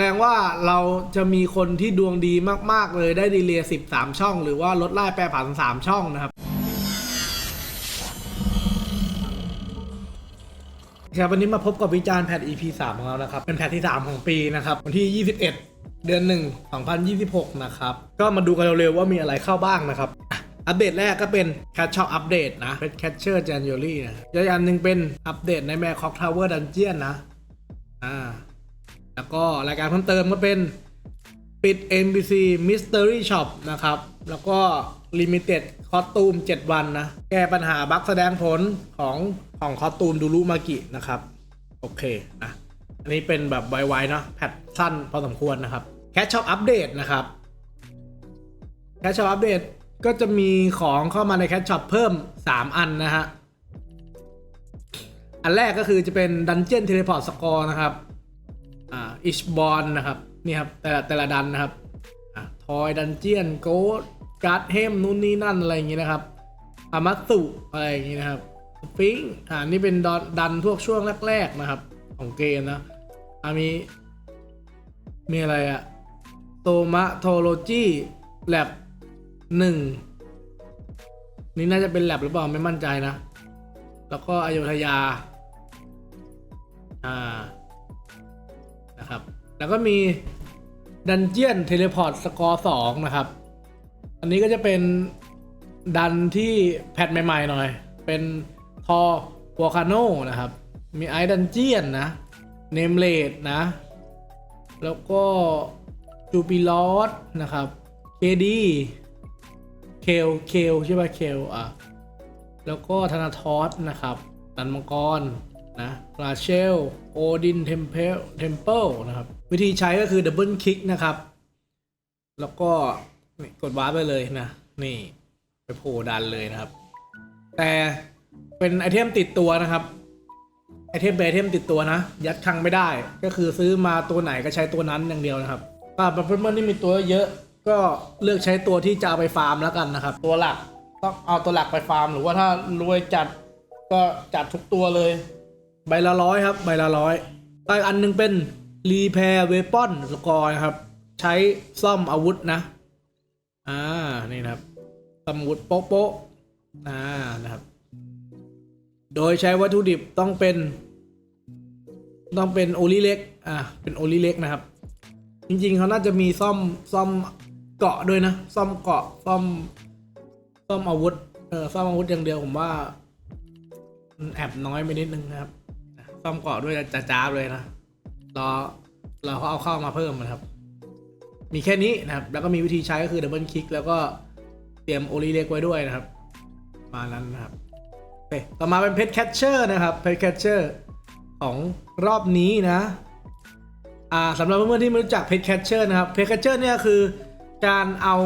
ดงว่าเราจะมีคนที่ดวงดีมากๆเลยได้ดีเลย์13ช่อง หรือว่าลดไล่แปรผัน3ช่องนะครับครับวันนี้มาพบกับวิจารณ์แพท EP 3 ของเรานะครับ เป็นแพทที่ 3 ของปีนะครับ วันที่ 21 เดือน 1 2026 นะครับ ก็มาดูกันเร็วๆว่ามีอะไรเข้าบ้างนะครับ อัปเดตแรกก็เป็น Cat Shop อัปเดตนะเป็น Catcher January นะอีกอันหนึ่งเป็นอัปเดตในแม่ Clock Tower Dungeon นะ อ่า แล้วก็รายการเพิ่มเติมก็เป็นปิด NBC Mystery Shop นะครับ แล้วก็ Limited คอตูม 7 วันนะ แก้ปัญหาบั๊กแสดงผลของของคอตูมดูรุมากินะครับ โอเคนะอันนี้เป็นแบบไวๆเนาะแพทสั้นพอสมควรนะครับแคชช็อปอัปเดตนะครับแคชช็อปอัปเดตก็จะมีของเข้ามาในแคชช็อปเพิ่ม 3 อันนะฮะ อันแรกก็คือจะเป็น Dungeon Teleport Score นะครับ อ่าอิชบอลนะครับนี่ครับแต่ละแต่ละดันนะครับอ่าทอยดันเจียนโกดการ์ดเฮมนู่นนี่นั่นอะไรอย่างงี้นะครับอามัตสุอะไรอย่างงี้นะครับฟิงอ่านี่เป็นดอนดันพวกช่วงแรกๆนะครับ ของเกมนะอ่ามีมีอะไรอะโตมาโทโลจีแลบหนึ่งนี่น่าจะเป็นแลบหรือเปล่าไม่มั่นใจนะ แล้วก็อโยธยา อ่า แล้วก็มีดันเจียนเทเลพอร์ตสกอร์สองนะครับ อันนี้ก็จะเป็นดันที่แพทใหม่ๆหน่อย เป็นทอวอคาโนนะครับ มีไอดันเจียนนะ เนมเลดนะ แล้วก็จูปิลอสนะครับเคดีเคลเคลใช่ป่ะเคลอะ แล้วก็ธนาทอสนะครับดันมังกรนะราเชล โอดิน เทมเพลเทมเพิลนะครับ วิธีใช้ก็คือดับเบิลคลิกนะครับ แล้วก็กดวาร์ปไปเลยนะ นี่ไปโผล่ดันเลยนะครับ แต่เป็นไอเทมติดตัวนะครับไอเทมเป็นไอเทมติดตัวนะ ยัดคังไม่ได้ ก็คือซื้อมาตัวไหนก็ใช้ตัวนั้นอย่างเดียวนะครับถ้าเพื่อนๆที่มีตัวเยอะก็เลือกใช้ตัวที่จะเอาไปฟาร์มแล้วกันนะครับ ตัวหลักต้องเอาตัวหลักไปฟาร์ม หรือว่าถ้ารวยจัดก็จัดทุกตัวเลย ใบละร้อยครับ ใบละร้อยอีกอันหนึงเป็น Repair Weapon สกอร์นะครับ ใช้ซ่อมอาวุธนะ อ่า นี่นะครับซ่อมอาวุธโป๊ะโป๊ะอ่า นะครับ โดยใช้วัตถุดิบต้องเป็น ต้องเป็นโอลิเล็ก อ่า เป็นโอลิเล็กนะครับ จริงๆ เขาน่าจะมีซ่อมซ่อมเกาะด้วยนะ ซ่อมเกาะ ซ่อม ซ่อมอาวุธ เออ ซ่อมอาวุธอย่างเดียวผมว่ามันแอบน้อยไปนิดนึงนะครับ ซ่อมเกาะด้วยจะจ้าบเลยนะ รอรอเขาเอาเข้ามาเพิ่มนะครับ มีแค่นี้นะครับ แล้วก็มีวิธีใช้ก็คือดับเบิลคลิกแล้วก็เตรียมโอลิเล็กไว้ด้วยนะครับ มานั้นนะครับโอเคต่อมาเป็นเพชรแคชเชอร์นะครับเพชรแคชเชอร์ของรอบนี้นะอ่าสำหรับเพื่อนๆที่ไม่รู้จักเพชรแคชเชอร์นะครับเพชรแคชเชอร์เนี่ยคือการเอา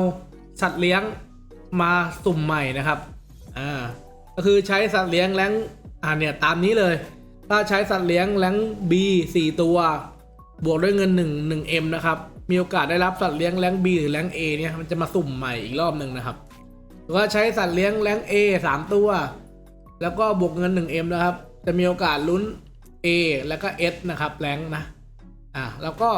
สัตว์เลี้ยงมาสุ่มใหม่นะครับอ่าก็คือใช้สัตว์เลี้ยงแรงอ่าเนี่ยตามนี้เลย ถ้าใช้สัตว์เลี้ยงแรง B 4ตัว บวกด้วยเงิน 1 1 M นะครับ มีโอกาสได้รับสัตว์เลี้ยงแรง B หรือแรง A เนี่ยมันจะมาสุ่มใหม่อีกรอบหนึ่งนะครับหรือว่าใช้สัตว์เลี้ยงแรง A 3ตัว แล้วก็บวกเงิน 1 M นะครับ จะมีโอกาสลุ้น A แล้วก็ S นะครับแรงนะอ่าแล้วก็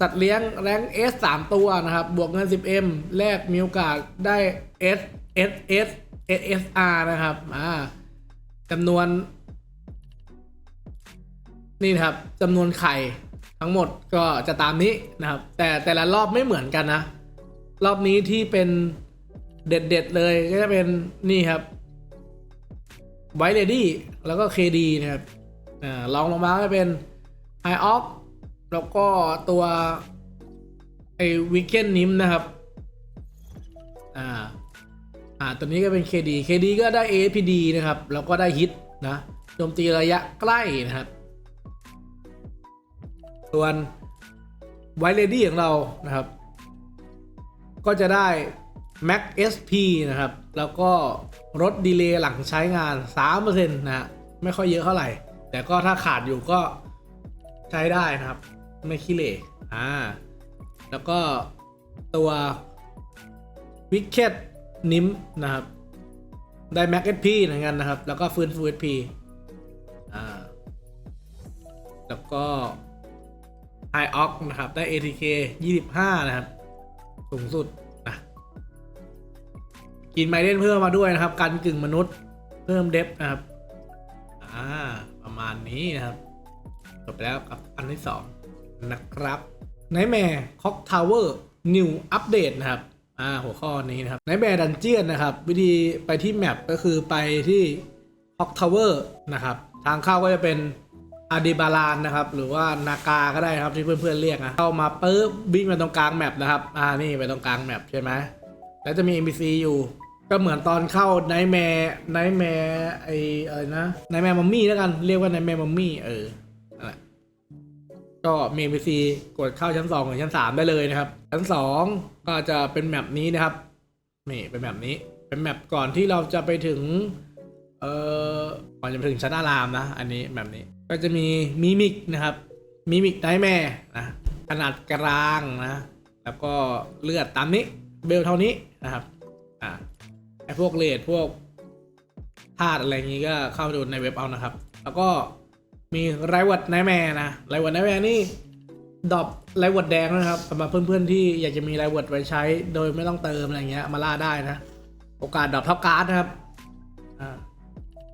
สัตว์เลี้ยงแรง S 3ตัวนะครับ บวกเงิน 10M แลกมีโอกาสได้ S S S S S R นะครับอ่าจำนวน นี่นะครับจำนวนไข่ทั้งหมดก็จะตามนี้นะครับ แต่แต่ละรอบไม่เหมือนกันนะ รอบนี้ที่เป็นเด็ดๆเลยก็จะเป็นนี่ครับไวเลดี้แล้วก็เคดีนะครับอ่าลองลงมาก็เป็นไฮออฟแล้วก็ตัวไอวิกเกนนิมนะครับ อ่า อ่า ตัวนี้ก็เป็น KD KD ก็ได้ APD นะครับ แล้วก็ได้ฮิตนะ โจมตีระยะใกล้นะครับ ส่วนไวเลดี้ของเรานะครับ ก็จะได้ Max SP นะครับ แล้วก็ลดดีเลย์หลังใช้งาน 3%นะฮะไม่ค่อยเยอะเท่าไหร่ แต่ก็ถ้าขาดอยู่ก็ใช้ได้นะครับ ไม่ขี้เหร่อ่า แล้วก็ตัว Wicked นิมนะครับ ได้ Max SP เหมือนกันนะครับ แล้วก็ฟื้นฟู SP อ่า แล้วก็ High Ox นะครับ ได้ ATK 25 นะครับ สูงสุดนะกินไมเดนเพิ่มมาด้วยนะครับ กันกึ่งมนุษย์เพิ่มเดฟนะครับ อ่า ประมาณนี้นะครับ จบไปแล้วกับอันที่ 2 นะครับ Nightmare Clock Tower New Update นะครับ อ่า หัวข้อนี้นะครับ Nightmare Dungeon นะครับ วิธีไปที่แมปก็คือไปที่ Clock Tower นะครับ ทางเข้าก็จะเป็น อดิบาลานนะครับ หรือว่านากาก็ได้ครับที่เพื่อนๆเรียกนะเข้ามาปุ๊บวิ่งมาตรงกลางแมปนะครับ อ่านี่ไปตรงกลางแมปใช่ไหมแล้วจะมี NPC อยู่ ก็เหมือนตอนเข้า Nightmare Nightmare ไออะไรนะ Nightmare Mummy แล้วกันเรียกว่า Nightmare Mummy เออนั่นแหละก็มี NPC กดเข้าชั้น2หรือชั้น 3 ได้เลยนะครับ ชั้น 2 ก็จะเป็นแมปนี้นะครับนี่เป็นแมปนี้เป็นแมปก่อนที่เราจะไปถึง เอ่อก่อนจะไปถึงชั้นอารามนะ อันนี้แมปนี้ ก็จะมีมิมิกนะครับมิมิกไนแม่นะขนาดกลางนะ แล้วก็เลือดตามนี้ เบลเท่านี้นะครับอ่าไอพวกเลดพวกธาตุอะไรงี้ก็เข้าไปดูในเว็บเอานะครับ แล้วก็มีไรวัดไนแมร์นะไรวัดไนแมร์นี่ดรอปไรวัดแดงนะครับสำหรับเพื่อนๆที่อยากจะมีไรวัดไว้ใช้ โดยไม่ต้องเติมอะไรเงี้ยมาล่าได้นะ โอกาสดรอปเท่าการ์ดนะครับ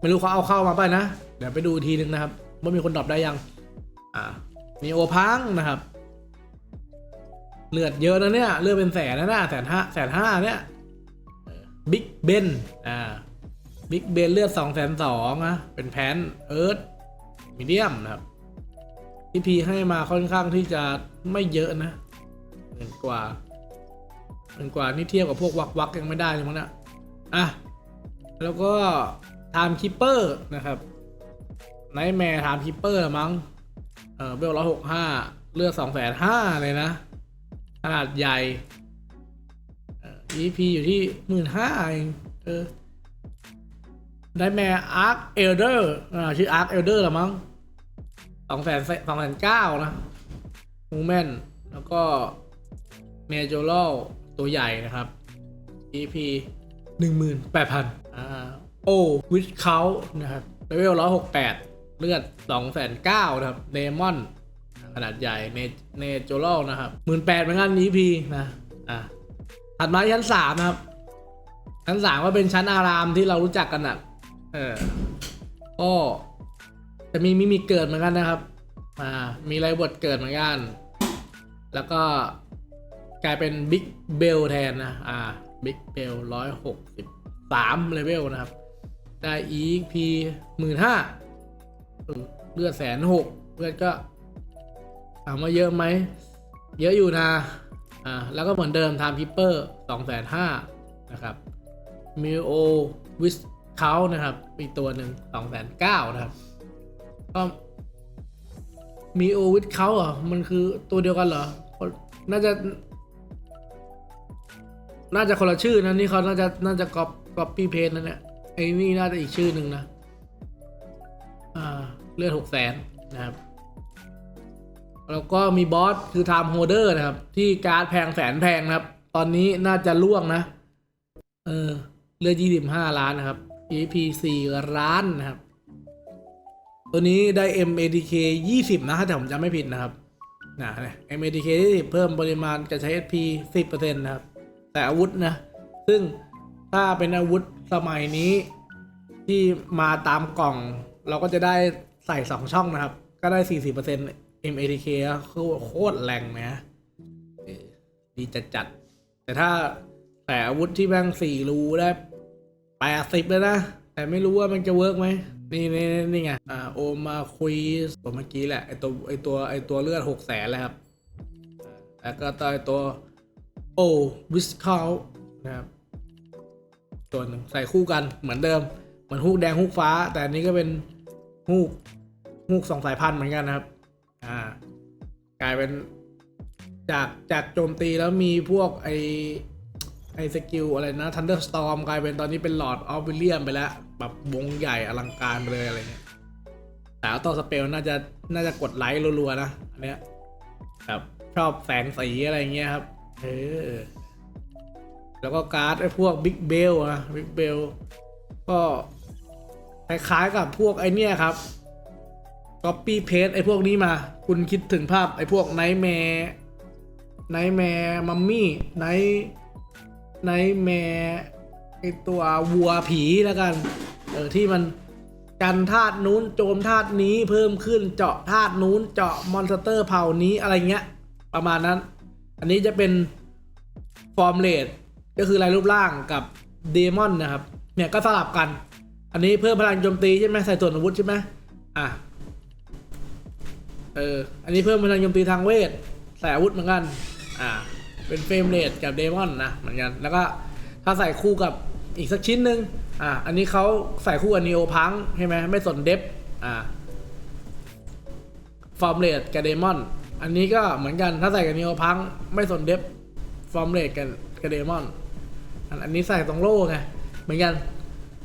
ไม่รู้เขาเอาเข้ามาป่ะนะ เดี๋ยวไปดูอีกทีนึงนะครับว่ามีคนดรอปได้ยัง อ่า มีโอพังนะครับ เลือดเยอะนะเนี่ย เลือดเป็นแสนนะนะแสนห้าแสนห้าเนี่ยบิ๊กเบน อ่า บิ๊กเบนเลือดสองแสนสองนะ เป็นแพนเอิร์ธมีเดียมนะครับ ที่พีให้มาค่อนข้างที่จะไม่เยอะนะเงินกว่าเงินกว่านี่เทียบกับพวกวักวักยังไม่ได้เลยมั้งนะอะ แล้วก็ ไทม์คิปเปอร์นะครับไนท์แมร์ไทม์คิปเปอร์มั้งเออเบลร้อยหกห้าเลือดสองแสนห้าเลยนะ ขนาดใหญ่ EP อยู่ที่หมื่นห้าเองเออได้แม่อาร์คเอลเดอร์อ่าชื่ออาร์คเอลเดอร์ละมั้งสองแสนสองแสนเก้านะมูแมนแล้วก็เมโจโลตัวใหญ่นะครับ EP หนึ่งหมื่นแปดพันอ่า โอวิชเขานะครับเลเวลร้อยหกแปดเลือดสองแสนเก้านะครับเดมอน ขนาดใหญ่เนเนโจโลนะครับหมื่นแปดเหมือนกัน EP นะอ่าถัดมาชั้นสามนะครับ ชั้นสามก็เป็นชั้นอารามที่เรารู้จักกันอะ เออก็จะมีมิมิเกิดเหมือนกันนะครับอ่ามีไรบทเกิดเหมือนกัน แล้วก็กลายเป็นบิ๊กเบลแทนนะ อ่า บิ๊กเบลร้อยหกสิบสามเลเวลนะครับ ได้ EP หมื่นห้าเลือดแสนหกเลือดก็ถามว่าเยอะไหม เยอะอยู่นะ อ่า แล้วก็เหมือนเดิม Time Keeper 2 5 0 0 0นห้านะครับ m i o w i s c o u นะครับ อีกตัวหนึ่ง2 9 0 0 0นเก้านะครับ ก็ m i o w i s c o u อะมันคือตัวเดียวกันเหรอ น่าจะ น่าจะคนละชื่อนะนี่เขาน่าจะน่าจะก๊อปก๊อปปี้เพจนั่นแหละ อ้นี่น่าจะอีกชื่อหนึ่งนะอ่าเลือดหกแสนนะครับ แล้วก็มีบอสคือ Time Holder นะครับ ที่การ์ดแพงแสนแพงนะครับ ตอนนี้น่าจะล่วงนะ เออ เลือด25ล้านนะครับ EP 4ล้านนะครับ ตัวนี้ได้ MADK 20นะ ถ้าผมจำไม่ผิดนะครับนะเนี่ย MADK 20เพิ่มปริมาณการใช้ SP 10%นะครับ แต่อาวุธนะ ซึ่งถ้าเป็นอาวุธ สมัยนี้ที่มาตามกล่อง เราก็จะได้ใส่2ช่องนะครับ ก็ได้40% MATK ก็คือโคตรแรงนะดีจัดจัด แต่ถ้าแต่อาวุธที่แม่งสี่รูได้แปดสิบเลยนะ แต่ไม่รู้ว่ามันจะเวิร์กไหมนี่นี่นี่ไง อ่า โอมาคุยตัวเมื่อกี้แหละ ไอตัว ไอตัว ไอตัวเลือดหกแสนเลยครับ แล้วก็ตัวตัว โอวิสคาวนะครับ ตัวหนึ่งใส่คู่กันเหมือนเดิม เหมือนฮูกแดงฮูกฟ้า แต่อันนี้ก็เป็นฮูกฮูกสองสายพันธุ์เหมือนกันนะครับ อ่ากลายเป็นจากจากโจมตีแล้วมีพวกไอไอสกิลอะไรนะ Thunderstorm กลายเป็นตอนนี้เป็นหลอดออฟวิลเลียมไปแล้วแบบวงใหญ่อลังการไปเลยอะไรเงี้ยแต่อัลโต้สเปลน่าจะน่าจะกดไลค์รัวๆนะอันเนี้ยครับชอบแสงสีอะไรเงี้ยครับ เออ แล้วก็การ์ดไอ้พวกบิ๊กเบลนะบิ๊กเบลก็คล้ายๆกับพวกไอเนี้ยครับ copy paste ไอ้พวกนี้มา คุณคิดถึงภาพไอ้พวก nightmare nightmare mummy night nightmare ไอตัววัวผีแล้วกัน เออที่มันกันธาตุนู้นโจมธาตุนี้เพิ่มขึ้นเจาะธาตุนู้นเจาะมอนสเตอร์เผ่านี้อะไรเงี้ย ประมาณนั้น อันนี้จะเป็น ฟอร์มเลด ก็คือลายรูปร่างกับเดมอนนะครับ เนี่ยก็สลับกัน อันนี้เพิ่มพลังโจมตีใช่ไหมใส่ส่วนอาวุธใช่ไหมอะ เออ อันนี้เพิ่มพลังโจมตีทางเวท ใส่อาวุธเหมือนกัน อ่า เป็นเฟรมเรทกับเดมอนนะเหมือนกัน แล้วก็ถ้าใส่คู่กับอีกสักชิ้นหนึ่งอ่า อันนี้เขาใส่คู่กับนีโอพังใช่ไหมไม่สนเดฟอ่า ฟอร์มเรทกับเดมอน อันนี้ก็เหมือนกัน ถ้าใส่กับนีโอพังไม่สนเดฟฟอร์มเรทกับกับเดมอน อันนี้ใส่ตรงโล่ไงเหมือนกัน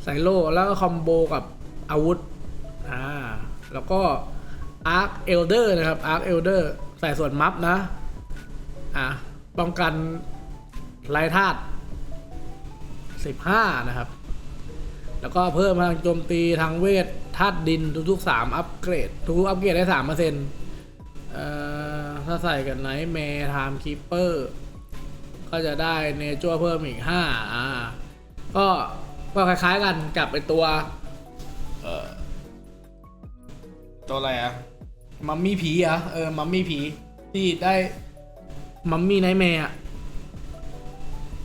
ใส่โล่แล้วก็คอมโบกับอาวุธอ่าแล้วก็อาร์คเอลเดอร์นะครับอาร์คเอลเดอร์ใส่ส่วนมัฟนะอ่าป้องกันลายธาตุ15นะครับ แล้วก็เพิ่มพลังโจมตีทางเวทธาตุดินทุกๆ3อัปเกรด ทุกๆอัปเกรดได้3เปอร์เซ็นเอ่อถ้าใส่กับไนท์แมร์ไทม์คีเปอร์ ก็จะได้เนเจอร์เพิ่มอีก5อ่าก็ก็คล้าย ๆกันกับไอตัวเออตัวอะไรอะมัมมี่ผีอะเออมัมมี่ผีที่ได้มัมมี่ไนท์แมร์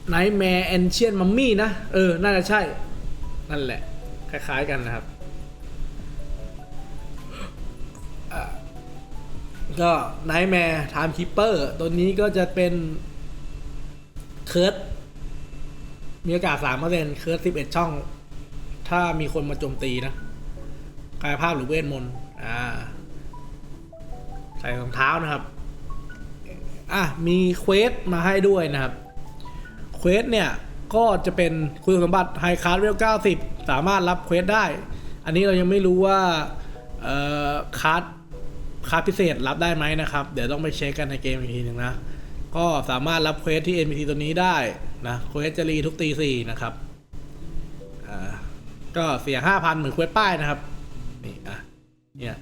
ไนท์แมร์แอนเชียนมัมมี่นะ เออ น่าจะใช่ นั่นแหละ คล้าย ๆ กันนะครับอะก็ไนท์แมร์ไทม์คิปเปอร์ตัวนี้ก็จะเป็น เคิร์ดมีโอกาสสามเปอร์เซ็นต์เคิร์ดสิบเอ็ดช่อง ถ้ามีคนมาโจมตีนะกายภาพหรือเวทมนต์อ่า ใส่รองเท้านะครับ อะ มีเควสมาให้ด้วยนะครับ เควสเนี่ย ก็จะเป็นคุณสมบัติไฮคาร์เวล90สามารถรับเควสได้ อันนี้เรายังไม่รู้ว่า เอ่อคาร์ดคาร์ดพิเศษรับได้ไหมนะครับ เดี๋ยวต้องไปเช็คกันในเกมอีกทีหนึ่งนะ ก็สามารถรับเควสที่ NPC ตัวนี้ได้นะเควสจะรีทุกตีสี่นะครับอ่าก็เสีย5,000เหมือนเควสป้ายนะครับนี่อะเนี่ย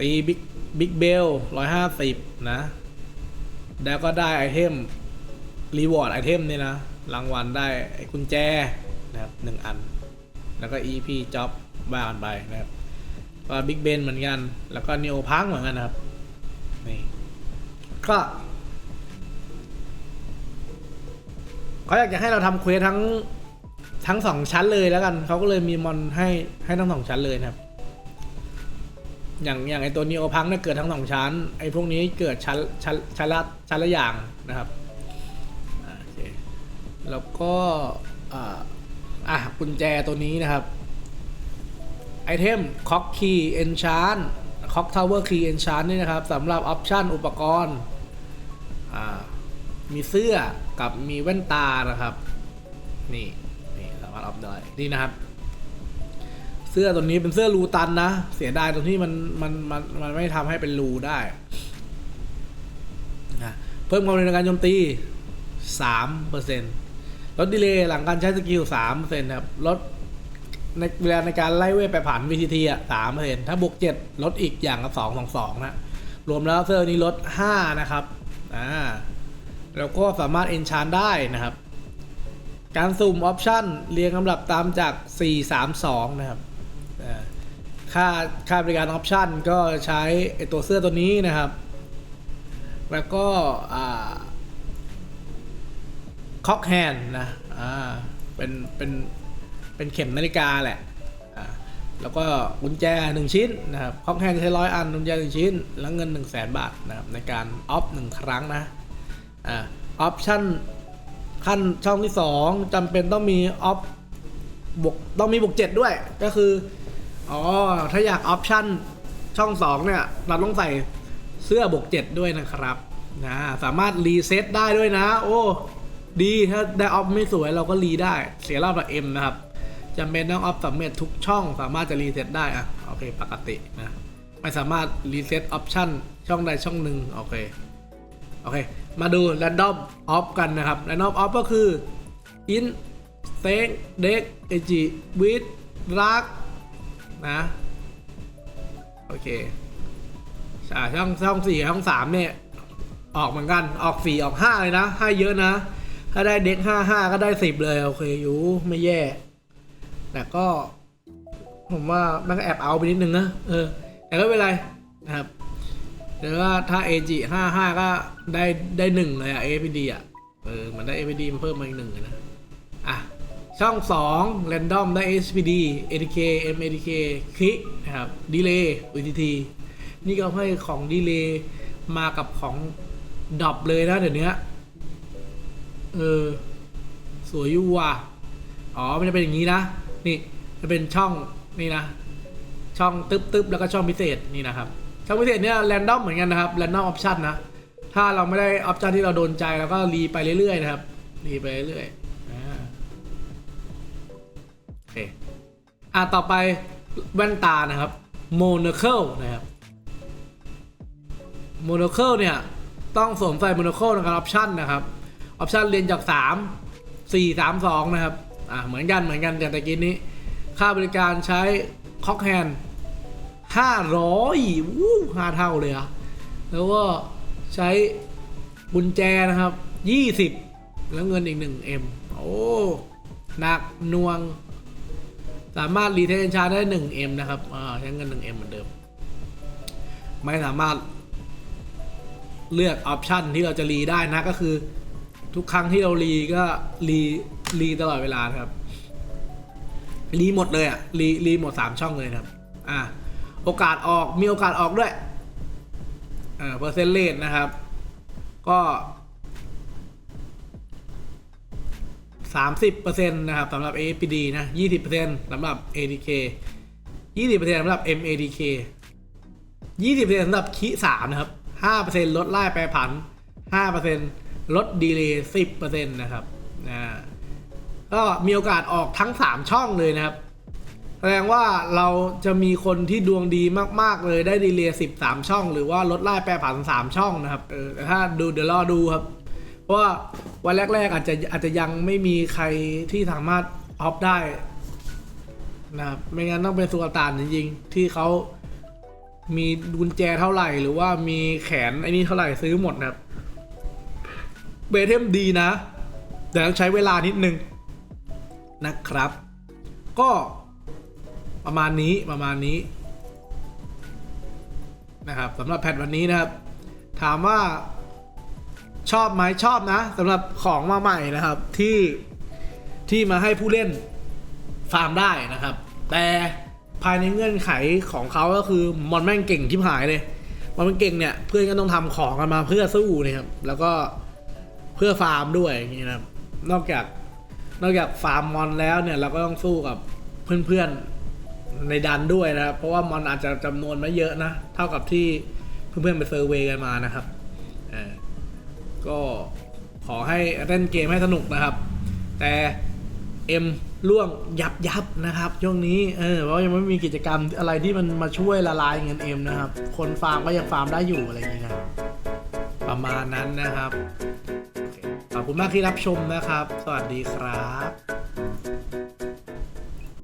ตีบิ๊กบิ๊กเบลร้อยห้าสิบนะ แล้วก็ได้ไอเทมรีวอร์ดไอเทมเนี่ยนะ รางวัลได้ไอ้กุญแจนะครับหนึ่งอัน แล้วก็ EP Job บ้านไปนะครับก็บิ๊กเบนเหมือนกัน แล้วก็นิโอพังเหมือนกันนะครับ นี่ ก็ เขาอยากจะให้เราทำเควสทั้งทั้งสองชั้นเลยแล้วกันเขาก็เลยมีมอนให้ให้ทั้งสองชั้นเลยนะครับ อย่างอย่างไอตัวนีโอพังเนี่ยเกิดทั้งสองชั้น ไอพวกนี้เกิดชั้นชั้นชั้นละชั้นละอย่างนะครับอ่าโอเคแล้วก็อ่าอะกุญแจตัวนี้นะครับไอเทมค็อกคีย์เอนชานค็อกทาวเวอร์คีย์เอนชานนี่นะครับสำหรับออปชันอุปกรณ์อ่า มีเสื้อกับมีแว่นตานะครับ นี่นี่สามารถออฟได้นี่นะครับ เสื้อตัวนี้เป็นเสื้อรูตันนะ เสียดายตรงที่มันมันมันมันไม่ทำให้เป็นรูได้นะเพิ่มความเร็วในการโจมตี3เปอร์เซ็นต์ลดดีเลย์หลังการใช้สกิล3เปอร์เซ็นต์ครับลดในเวลาในการไล่เวทไปผ่าน VTT อะ3เปอร์เซ็นต์ถ้าบวก7ลดอีกอย่างละ2 2 2นะ รวมแล้วเสื้อนี้ลด5นะครับ อ่า แล้วก็สามารถเอนชานได้นะครับ การสุ่มออปชันเรียงลำดับตามจาก 4 3 2 นะครับค่าค่าบริการออปชันก็ใช้ตัวเสื้อตัวนี้นะครับ แล้วก็ค็อกแฮนนะอ่าเป็นเป็นเป็นเข็มนาฬิกาแหละอ่าแล้วก็กุญแจหนึ่งชิ้นนะครับค็อกแฮนใช้ร้อยอันกุญแจหนึ่งชิ้น แล้วเงิน 1 0 0 0 0แสนบาทนะครับในการออฟหนึ่งครั้งนะ อ่าออปชันขั้นช่องที่2จำเป็นต้องมีออฟบวกต้องมีบวกเจ็ดด้วย ก็คือ อ๋อ ถ้าอยากออปชั่นช่องสองเนี่ย เราต้องใส่เสื้อบวกเจ็ดด้วยนะครับนะสามารถรีเซ็ตได้ด้วยนะ โอ้ดีถ้าได้ออฟไม่สวยเราก็รีได้ เสียรอบละเอ็มนะครับจำเป็นต้องออฟสำเร็จทุกช่องสามารถจะรีเซ็ตได้อะโอเคปกตินะ ไม่สามารถรีเซ็ตออปชั่นช่องใดช่องหนึ่งโอเค โอเค มาดู Random Off กันนะครับ Random Off ก็คือ in เซ็งเด็กเอจิวิดรักนะ โอเคอ่าช่องช่องสี่ช่องสามเนี่ย ออกเหมือนกันออกสี่ออกห้าเลยนะให้เยอะนะ ถ้าได้เด็กห้าห้าก็ได้สิบเลย โอเคอยู่ไม่แย่ แต่ก็ ผมว่ามันก็แอบเอาไปนิดนึงนะเออ แต่ก็ไม่เป็นไรนะครับ แต่ว่าถ้า AG ห้าห้าก็ได้ได้หนึ่งเลยอะ APD อะเออมันได้ APD มันเพิ่มมาอีกหนึ่งเลยนะ อะ ช่อง2 Random ได้ SPD ATK MATK คลินะครับ Delay UTT นี่ก็ให้ของ Delay มากับของดรอปเลยนะเดี๋ยวนี้เออ สวยอยู่ว่ะ อ๋อ มันจะเป็นอย่างนี้นะ นี่จะเป็นช่องนี่นะ ช่องตึ๊บตึ๊บแล้วก็ช่องพิเศษนี่นะครับ ช่องพิเศษเนี่ยแรนดอมเหมือนกันนะครับแรนดอมออปชันนะ ถ้าเราไม่ได้ออปชันที่เราโดนใจเราก็รีไปเรื่อยๆนะครับ รีไปเรื่อยๆโอเคอะต่อไปแว่นตานะครับ monocle นะครับ monocle เนี่ยต้องสวมใส่ monocle ในการออปชันนะครับออปชันเรียนจาก 3 4 3 2 นะครับอ่าเหมือนกันเหมือนกันแต่ตะกี้นี้ ค่าบริการใช้คอกแฮน ห้าร้อยวู้ห้าเท่าเลยอะแล้วก็ใช้กุญแจนะครับยี่สิบแล้วเงินอีกหนึ่งเอ็มโอ้หนักนวง สามารถรีเทนชาร์ได้หนึ่งเอ็มนะครับอ่าใช้เงินหนึ่งเอ็มเหมือนเดิม ไม่สามารถเลือกออปชันที่เราจะรีได้นะก็คือ ทุกครั้งที่เรารีก็รีรีตลอดเวลาครับรีหมดเลยอะรีรีหมดสามช่องเลยครับ อะ โอกาสออกมีโอกาสออกด้วย เออเปอร์เซ็นต์เลทนะครับ ก็สามสิบเปอร์เซ็นต์นะครับสำหรับ APD นะยี่สิบเปอร์เซ็นต์สำหรับ ADK ยี่สิบเปอร์เซ็นต์สำหรับ MADK ยี่สิบเปอร์เซ็นต์สำหรับคิสามนะครับห้าเปอร์เซ็นต์ลดไล่แปรผันห้าเปอร์เซ็นต์ลดดีเลย์สิบเปอร์เซ็นต์นะครับก็มีโอกาสออกทั้ง3ช่องเลยนะครับ แสดงว่าเราจะมีคนที่ดวงดีมาก ๆ เลยได้ดีเลย์13ช่อง หรือว่าลดไล่แปรผัน3ช่องนะครับเออแต่ถ้าดูเดี๋ยวรอดูครับ เพราะว่าวันแรก ๆ อาจจะอาจจะยังไม่มีใครที่สามารถออฟได้นะครับไม่งั้นต้องเป็นสุลต่านจริงๆที่เขามีกุญแจเท่าไหร่ หรือว่ามีแขนไอ้นี่เท่าไหร่ซื้อหมดนะครับเบเทมดีนะ แต่ต้องใช้เวลานิดนึงนะครับ ก็ ประมาณนี้ประมาณนี้นะครับสำหรับแพทวันนี้นะครับ ถามว่าชอบไหมชอบนะสำหรับของมาใหม่นะครับที่ที่มาให้ผู้เล่นฟาร์มได้นะครับ แต่ภายในเงื่อนไขของเขาก็คือมอนแม่งเก่งทิพหายเลยมอนแม่งเก่งเนี่ยเพื่อนก็ต้องทำของกันมาเพื่อสู้นะครับแล้วก็เพื่อฟาร์มด้วยอย่างนี้นะครับนอกจากนอกจากฟาร์มมอนแล้วเนี่ยเราก็ต้องสู้กับเพื่อนๆ ในดันด้วยนะครับ เพราะว่ามอนอาจจะจำนวนไม่เยอะนะ เท่ากับที่เพื่อนๆไปเซอร์เวย์กันมานะครับก็ขอให้เล่นเกมให้สนุกนะครับ แต่เอ็มล่วงยับยับนะครับช่วงนี้เออเพราะยังไม่มีกิจกรรมอะไรที่มันมาช่วยละลายเงินเอ็มนะครับ คนฟาร์มก็ยังฟาร์มได้อยู่อะไรอย่างเงี้ยประมาณนั้นนะครับขอบคุณมากที่รับชมนะครับ สวัสดีครับ